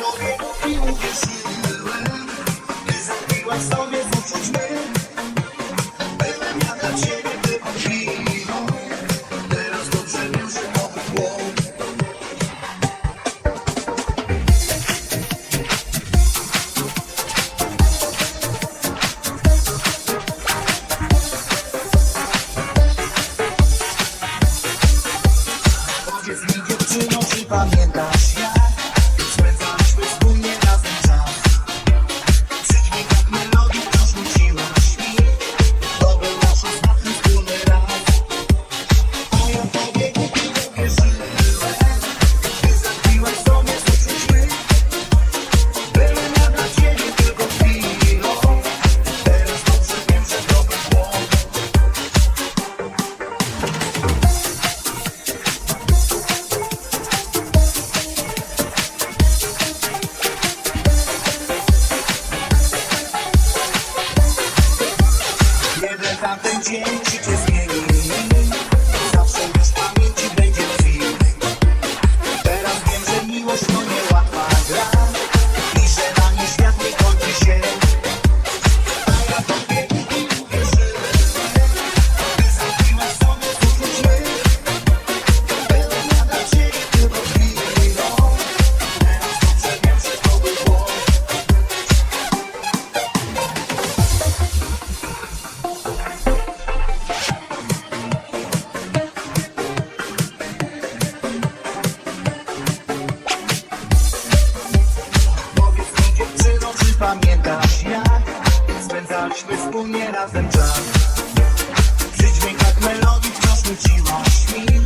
Nowy kupił, wiesz, nie wyłem I zrobiła sobie z uczuć na dzień, życie zmieni. spędźmy wspólnie razem czas. Przy dźwiękach tak melodii wciąż nuciła śmil